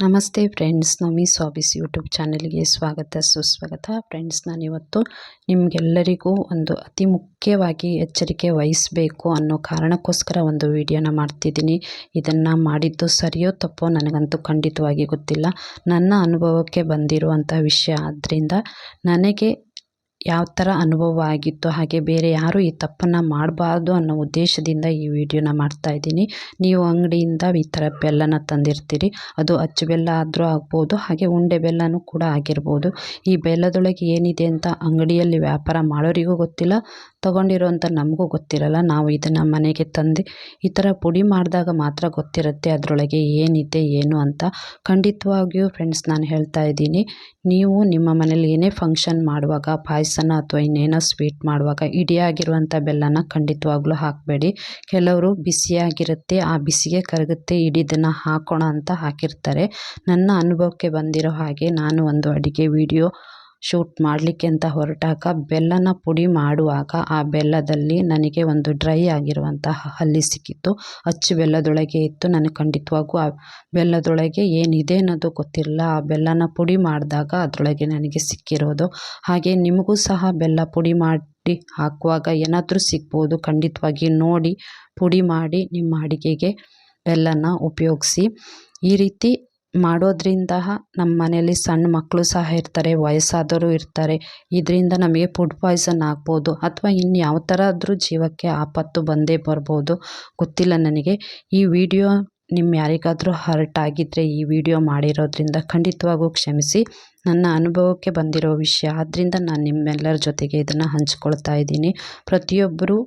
ನಮಸ್ತೆ friends, ನಮಿ ಸಾಬಿಸ್ YouTube ಚಾನಲ್ಗೆ ಸ್ವಾಗತ, ಸುಸ್ವಾಗತ. ಫ್ರೆಂಡ್ಸ್, ನಾನಿವತ್ತು ನಿಮಗೆಲ್ಲರಿಗೂ ಒಂದು ಅತಿ ಮುಖ್ಯವಾಗಿ ಎಚ್ಚರಿಕೆ ವಹಿಸಬೇಕು ಅನ್ನೋ ಕಾರಣಕ್ಕೋಸ್ಕರ ಒಂದು ವಿಡಿಯೋನ ಮಾಡ್ತಿದ್ದೀನಿ. ಇದನ್ನು ಮಾಡಿದ್ದು ಸರಿಯೋ ತಪ್ಪೋ ನನಗಂತೂ ಖಂಡಿತವಾಗಿ ಗೊತ್ತಿಲ್ಲ. ನನ್ನ ಅನುಭವಕ್ಕೆ ಬಂದಿರುವಂಥ ವಿಷಯ ಆದ್ದರಿಂದ ನನಗೆ ಯಾವ ಥರ ಅನುಭವ ಆಗಿತ್ತು ಹಾಗೆ ಬೇರೆ ಯಾರು ಈ ತಪ್ಪನ್ನು ಮಾಡಬಾರ್ದು ಅನ್ನೋ ಉದ್ದೇಶದಿಂದ ಈ ವಿಡಿಯೋನ ಮಾಡ್ತಾಯಿದ್ದೀನಿ ನೀವು ಅಂಗಡಿಯಿಂದ ಈ ಥರ ಬೆಲ್ಲನ ತಂದಿರ್ತೀರಿ. ಅದು ಅಚ್ಚು ಬೆಲ್ಲ ಆದರೂ ಆಗ್ಬೋದು, ಹಾಗೆ ಉಂಡೆ ಬೆಲ್ಲನೂ ಕೂಡ ಆಗಿರ್ಬೋದು. ಈ ಬೆಲ್ಲದೊಳಗೆ ಏನಿದೆ ಅಂತ ಅಂಗಡಿಯಲ್ಲಿ ವ್ಯಾಪಾರ ಮಾಡೋರಿಗೂ ಗೊತ್ತಿಲ್ಲ ತೊಗೊಂಡಿರೋಂಥ ನಮಗೂ ಗೊತ್ತಿರಲ್ಲ. ನಾವು ಇದನ್ನು ಮನೆಗೆ ತಂದು ಈ ಥರ ಪುಡಿ ಮಾಡಿದಾಗ ಮಾತ್ರ ಗೊತ್ತಿರುತ್ತೆ ಅದರೊಳಗೆ ಏನಿದೆ, ಏನು ಅಂತ. ಖಂಡಿತವಾಗಿಯೂ ಫ್ರೆಂಡ್ಸ್ ನಾನು ಹೇಳ್ತಾ ಇದ್ದೀನಿ, ನೀವು ನಿಮ್ಮ ಮನೇಲಿ ಏನೇ ಫಂಕ್ಷನ್ ಮಾಡುವಾಗ, ಪಾಯಸನ ಅಥವಾ ಇನ್ನೇನೋ ಸ್ವೀಟ್ ಮಾಡುವಾಗ, ಇಡಿಯಾಗಿರುವಂಥ ಬೆಲ್ಲನ ಖಂಡಿತವಾಗ್ಲೂ ಹಾಕಬೇಡಿ. ಕೆಲವರು ಬಿಸಿಯಾಗಿರುತ್ತೆ, ಆ ಬಿಸಿಗೆ ಕರಗುತ್ತೆ, ಇಡಿದನ್ನು ಹಾಕೋಣ ಅಂತ ಹಾಕಿರ್ತಾರೆ. ನನ್ನ ಅನುಭವಕ್ಕೆ ಬಂದಿರೋ ಹಾಗೆ ನಾನು ಒಂದು ಅಡುಗೆ ವಿಡಿಯೋ ಶೂಟ್ ಮಾಡಲಿಕ್ಕೆ ಅಂತ ಹೊರಟಾಗ ಬೆಲ್ಲನ ಪುಡಿ ಮಾಡುವಾಗ ಆ ಬೆಲ್ಲದಲ್ಲಿ ನನಗೆ ಒಂದು ಡ್ರೈ ಆಗಿರುವಂತಹ ಹಲ್ಲಿ ಸಿಕ್ಕಿತ್ತು. ಅಚ್ಚು ಬೆಲ್ಲದೊಳಗೆ ಇತ್ತು. ನನಗೆ ಖಂಡಿತವಾಗೂ ಆ ಬೆಲ್ಲದೊಳಗೆ ಏನಿದೆ ಅನ್ನೋದು ಗೊತ್ತಿರಲಿಲ್ಲ ಆ ಬೆಲ್ಲನ ಪುಡಿ ಮಾಡಿದಾಗ ಅದರೊಳಗೆ ನನಗೆ ಸಿಕ್ಕಿರೋದು. ಹಾಗೆ ನಿಮಗೂ ಸಹ ಬೆಲ್ಲ ಪುಡಿ ಮಾಡಿ ಹಾಕುವಾಗ ಏನಾದರೂ ಸಿಗ್ಬೋದು. ಖಂಡಿತವಾಗಿ ನೋಡಿ, ಪುಡಿ ಮಾಡಿ ನಿಮ್ಮ ಅಡಿಗೆಗೆ ಬೆಲ್ಲನ ಉಪಯೋಗಿಸಿ. ಈ ರೀತಿ ಮಾಡೋದ್ರಿಂದ ನಮ್ಮ ಮನೆಯಲ್ಲಿ ಸಣ್ಣ ಮಕ್ಕಳು ಸಹ ಇರ್ತಾರೆ, ವಯಸ್ಸಾದವರು ಇರ್ತಾರೆ. ಇದರಿಂದ ನಮಗೆ ಫುಡ್ ಪಾಯ್ಸನ್ ಆಗ್ಬೋದು ಅಥವಾ ಇನ್ನು ಯಾವ ಥರ ಆದರೂ ಜೀವಕ್ಕೆ ಆಪತ್ತು ಬಂದೇ ಬರ್ಬೋದು. ಗೊತ್ತಿಲ್ಲ ನನಗೆ. ಈ ವಿಡಿಯೋ ನಿಮ್ಮ ಯಾರಿಗಾದರೂ ಹರ್ಟ್ ಆಗಿದ್ದರೆ ಈ ವಿಡಿಯೋ ಮಾಡಿರೋದ್ರಿಂದ ಖಂಡಿತವಾಗೂ ಕ್ಷಮಿಸಿ. ನನ್ನ ಅನುಭವಕ್ಕೆ ಬಂದಿರೋ ವಿಷಯ ಆದ್ದರಿಂದ ನಾನು ನಿಮ್ಮೆಲ್ಲರ ಜೊತೆಗೆ ಇದನ್ನು ಹಂಚ್ಕೊಳ್ತಾ ಇದ್ದೀನಿ. ಪ್ರತಿಯೊಬ್ಬರು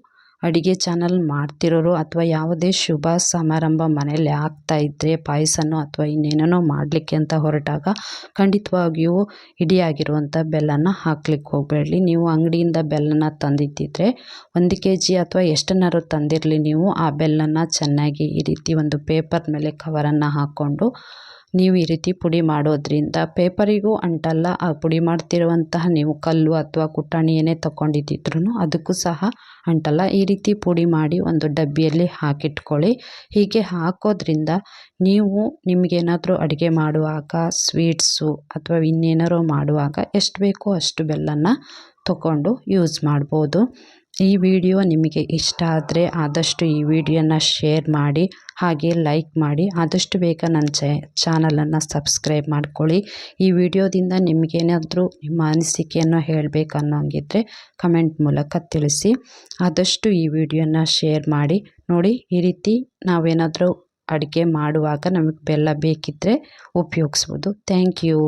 ಅಡುಗೆ ಚಾನಲ್ ಮಾಡ್ತಿರೋರು ಅಥವಾ ಯಾವುದೇ ಶುಭ ಸಮಾರಂಭ ಮನೇಲಿ ಆಗ್ತಾ ಇದ್ದರೆ ಪಾಯಸನೋ ಅಥವಾ ಇನ್ನೇನೇನೋ ಮಾಡಲಿಕ್ಕೆ ಅಂತ ಹೊರಟಾಗ ಖಂಡಿತವಾಗಿಯೂ ಇಡಿಯಾಗಿರುವಂಥ ಬೆಲ್ಲನ ಹಾಕ್ಲಿಕ್ಕೆ ಹೋಗಬೇಡಿ. ನೀವು ಅಂಗಡಿಯಿಂದ ಬೆಲ್ಲನ ತಂದಿದ್ದಿದ್ರೆ ಒಂದು ಕೆ ಜಿ ಅಥವಾ ಎಷ್ಟನ್ನಾರು ತಂದಿರಲಿ ನೀವು. ಆ ಬೆಲ್ಲನ ಚೆನ್ನಾಗಿ ಈ ರೀತಿ ಒಂದು ಪೇಪರ್ ಮೇಲೆ ಕವರನ್ನು ಹಾಕ್ಕೊಂಡು ನೀವು ಈ ರೀತಿ ಪುಡಿ ಮಾಡೋದ್ರಿಂದ ಪೇಪರಿಗೂ ಅಂಟಲ್ಲ, ಆ ಪುಡಿ ಮಾಡ್ತಿರುವಂತಹ ನೀವು ಕಲ್ಲು ಅಥವಾ ಕುಟಾಣಿ ಏನೇ ಅದಕ್ಕೂ ಸಹ ಅಂಟಲ್ಲ. ಈ ರೀತಿ ಪುಡಿ ಮಾಡಿ ಒಂದು ಡಬ್ಬಿಯಲ್ಲಿ ಹಾಕಿಟ್ಕೊಳ್ಳಿ. ಹೀಗೆ ಹಾಕೋದ್ರಿಂದ ನೀವು ನಿಮಗೇನಾದರೂ ಅಡುಗೆ ಮಾಡುವಾಗ ಸ್ವೀಟ್ಸು ಅಥವಾ ಇನ್ನೇನಾದ್ರು ಮಾಡುವಾಗ ಎಷ್ಟು ಬೇಕೋ ಅಷ್ಟು ಬೆಲ್ಲನ ತಗೊಂಡು ಯೂಸ್ ಮಾಡ್ಬೋದು. ಈ ವಿಡಿಯೋ ನಿಮಗೆ ಇಷ್ಟ ಆದರೆ ಆದಷ್ಟು ಈ ವಿಡಿಯೋನ ಶೇರ್ ಮಾಡಿ, ಹಾಗೆ ಲೈಕ್ ಮಾಡಿ. ಆದಷ್ಟು ಬೇಗ ನನ್ನ ಚ ಚಾನಲನ್ನು ಸಬ್ಸ್ಕ್ರೈಬ್ ಮಾಡ್ಕೊಳ್ಳಿ. ಈ ವಿಡಿಯೋದಿಂದ ನಿಮಗೇನಾದರೂ ನಿಮ್ಮ ಅನಿಸಿಕೆಯನ್ನು ಹೇಳಬೇಕು ಅನ್ನೋಂಗಿದ್ರೆ ಕಮೆಂಟ್ ಮೂಲಕ ತಿಳಿಸಿ. ಆದಷ್ಟು ಈ ವಿಡಿಯೋನ ಶೇರ್ ಮಾಡಿ. ನೋಡಿ, ಈ ರೀತಿ ನಾವೇನಾದರೂ ಅಡುಗೆ ಮಾಡುವಾಗ ನಮಗೆ ಬೆಲ್ಲ ಬೇಕಿದ್ದರೆ ಉಪಯೋಗಿಸ್ಬೋದು. Thank you.